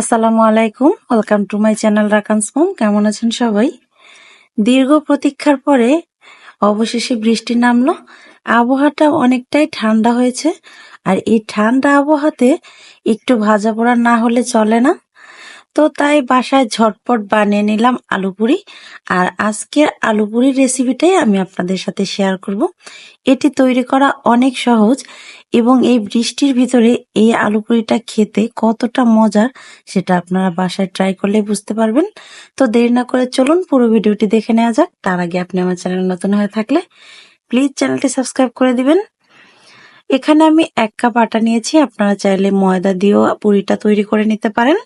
আসসালামু আলাইকুম। Welcome to my channel রাকান্স মোম কেমন আছেন সবাই? দীর্ঘ প্রতীক্ষার পরে অবশেষে বৃষ্টি নামলো। আবহাওয়াটা অনেকটাই ঠান্ডা হয়েছে। আর এই ঠান্ডা আবহাওয়াতে একটু ভাজা পোড়া না হলে চলে না। তো তাই বাসায় ঝটপট বানিয়ে নিলাম আলু পুরি আর আজকের আলু পুরির রেসিপিটাই আমি আপনাদের সাথে শেয়ার করব। এটি তৈরি করা অনেক সহজ এবং এই বৃষ্টির ভিতরে এই আলু পুরিটা খেতে কতটা মজার সেটা আপনারা বাসায় ট্রাই করলে বুঝতে পারবেন। তো দেরি না করে চলুন পুরো ভিডিওটি দেখে নেওয়া যাক। তার আগে আপনি আমার চ্যানেল নতুন হয়ে থাকলে প্লিজ চ্যানেলটি সাবস্ক্রাইব করে দিবেন। এখানে আমি এক কাপ আটা নিয়েছি। আপনারা চাইলে ময়দা দিয়েও পুরিটা তৈরি করে নিতে পারেন।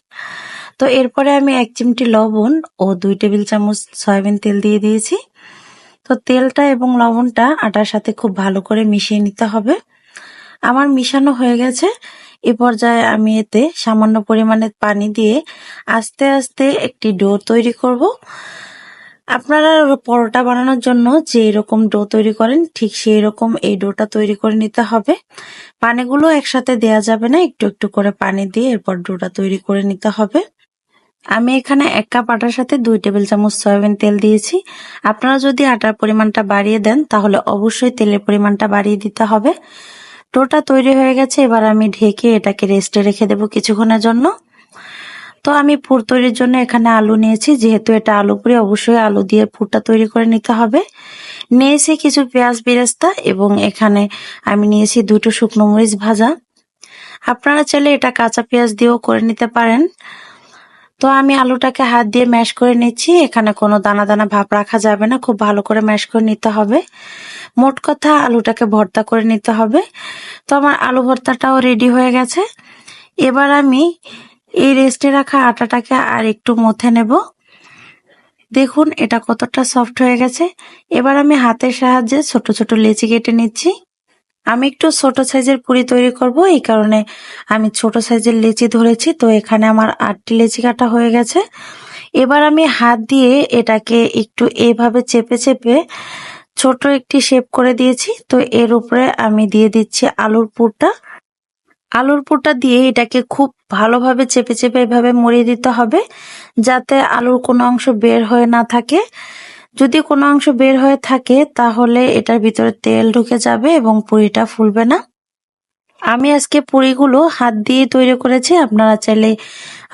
তো এরপরে আমি এক চিমটি লবণ ও দুই টেবিল চামচ সয়াবিন তেল দিয়ে দিয়েছি। তো তেলটা এবং লবণটা আটার সাথে খুব ভালো করে মিশিয়ে নিতে হবে। আমার মিশানো হয়ে গেছে। এ পর্যায়ে আমি এতে সামান্য পরিমাণে পানি দিয়ে আস্তে আস্তে একটি ডো তৈরি করব। আপনারা পরোটা বানানোর জন্য যে এরকম ডো তৈরি করেন, ঠিক সেই রকম এই ডোটা তৈরি করে নিতে হবে। পানিগুলো একসাথে দেয়া যাবে না, একটু একটু করে পানি দিয়ে এরপর ডোটা তৈরি করে নিতে হবে। আমি এখানে এক কাপ আটার সাথে দুই টেবিল চামচ সয়াবিন তেল দিয়েছি। আপনারা যদি আটার পরিমাণটা বাড়িয়ে দেন, তাহলে অবশ্যই তেলের পরিমাণটা বাড়িয়ে দিতে হবে। টোটা তৈরি হয়ে গেছে, এবার আমি ঢেকে এটাকে রেস্টে রেখে দেবো কিছুক্ষণের জন্য। তো আমি পুর তৈরির জন্য এখানে আলু নিয়েছি, যেহেতু এটা আলু পুরি, অবশ্যই আলু দিয়ে পুরটা তৈরি করে নিতে হবে। নিয়েছি কিছু পেঁয়াজ বেরেস্তা এবং এখানে আমি নিয়েছি দুটো শুকনো মরিচ ভাজা। আপনারা চাইলে এটা কাঁচা পেঁয়াজ দিয়েও করে নিতে পারেন। তো আমি আলুটাকে হাত দিয়ে ম্যাশ করে নিচ্ছি। এখানে কোনো দানা দানা ভাব রাখা যাবে না। খুব ভালো করে ম্যাশ করে নিতে হবে। মোট কথা আলুটাকে ভর্তা করে নিতে হবে। তো আমার আলু ভর্তাটাও রেডি হয়ে গেছে। এবার আমি এই রেস্টে রাখা আটাটাকে আর একটু মথে নেব। দেখুন, এটা কতটা সফট হয়ে গেছে। এবার আমি হাতের সাহায্যে ছোট ছোট লেচি কেটে নিচ্ছি। আমি একটু ছোট সাইজের পুরি তৈরি করব, এই কারণে আমি ছোট সাইজের লেচি ধরেছি, তো এখানে আমার আটটি লেচি কাটা হয়ে গেছে। এবার আমি হাত দিয়ে এটাকে একটু এভাবে চেপে চেপে ছোট একটি শেপ করে দিয়েছি, তো এর উপরে আমি দিয়ে দিচ্ছি আলুর পুরটা। আলুর পুরটা দিয়ে এটাকে খুব ভালোভাবে চেপে চেপে এভাবে মরিয়ে দিতে হবে, যাতে আলুর কোনো অংশ বের হয়ে না থাকে। যদি কোনো অংশ বের হয়ে থাকে, তাহলে এটার ভিতরে তেল ঢুকে যাবে এবং পুরিটা ফুলবে না। আমি আজকে পুরিগুলো হাত দিয়ে তৈরি করেছি। আপনারা চাইলে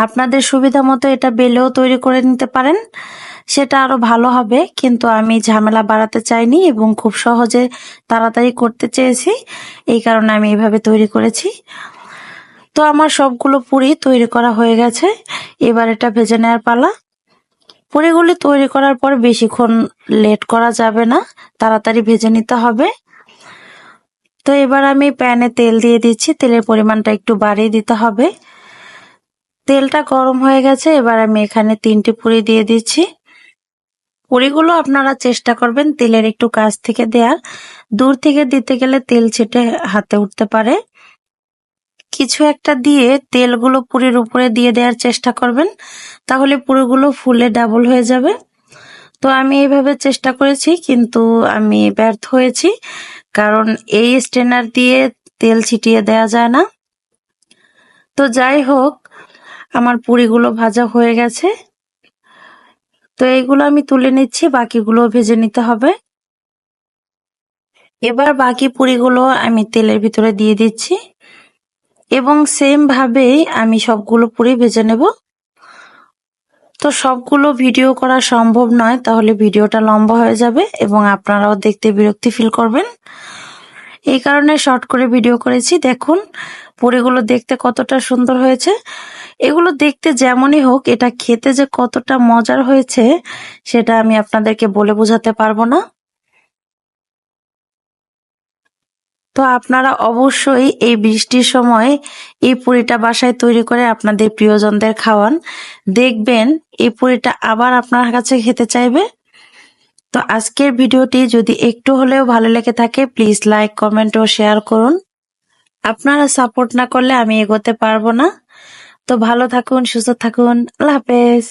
আপনাদের সুবিধা মতো এটা বেলেও তৈরি করে নিতে পারেন। সেটা আরও ভালো হবে, কিন্তু আমি ঝামেলা বাড়াতে চাইনি এবং খুব সহজে তাড়াতাড়ি করতে চেয়েছি। এই কারণে আমি এইভাবে তৈরি করেছি। তো আমার সবগুলো পুরি তৈরি করা হয়ে গেছে। এবার এটা ভেজে নেওয়ার পালা। পুরিগুলি তৈরি করার পর বেশিক্ষণ লেট করা যাবে না। তাড়াতাড়ি ভেজে নিতে হবে। তো এবার আমি প্যানে তেল দিয়ে দিচ্ছি। তেলের পরিমাণটা একটু বাড়িয়ে দিতে হবে। তেলটা গরম হয়ে গেছে। এবার আমি এখানে তিনটি পুরি দিয়ে দিচ্ছি। পুরিগুলো আপনারা চেষ্টা করবেন তেলের একটু কাছ থেকে দেওয়ার দূর থেকে দিতে গেলে তেল ছেটে হাতে উঠতে পারে। কিছু একটা দিয়ে তেলগুলো পুরির উপরে দিয়ে দেওয়ার চেষ্টা করবেন, তাহলে পুরোগুলো ফুলে ডাবল হয়ে যাবে। তো আমি এইভাবে চেষ্টা করেছি, কিন্তু আমি ব্যর্থ হয়েছি, কারণ এই স্টেনার দিয়ে তেল ছিটিয়ে দেয়া যায় না। তো যাই হোক, আমার পুরিগুলো ভাজা হয়ে গেছে। তো এইগুলো আমি তুলে নিচ্ছি বাকিগুলো ভেজে নিতে হবে। এবার বাকি পুরিগুলো আমি তেলের ভিতরে দিয়ে দিচ্ছি। এবং সেম ভাবেই আমি সবগুলো পুরি ভেজে নেব। তো সবগুলো ভিডিও করা সম্ভব নয়, তাহলে ভিডিওটা লম্বা হয়ে যাবে এবং আপনারাও দেখতে বিরক্তি ফিল করবেন। এই কারণে শর্ট করে ভিডিও করেছি। দেখুন, পুরিগুলো দেখতে কতটা সুন্দর হয়েছে। এগুলো দেখতে যেমনই হোক, এটা খেতে যে কতটা মজার হয়েছে, সেটা আমি আপনাদেরকে বলে বোঝাতে পারব না। তো আপনারা অবশ্যই এই বৃষ্টির সময় এই পুরিটা বাসায় তৈরি করে আপনাদের প্রিয়জনদের খাওয়ান। দেখবেন এই পুরিটা আবার আপনার কাছে খেতে চাইবে। তো আজকের ভিডিওটি যদি একটু হলেও ভালো লেগে থাকে প্লিজ লাইক কমেন্ট ও শেয়ার করুন। আপনারা সাপোর্ট না করলে আমি এগোতে পারব না। তো ভালো থাকুন, সুস্থ থাকুন। আল্লাহ হাফেজ।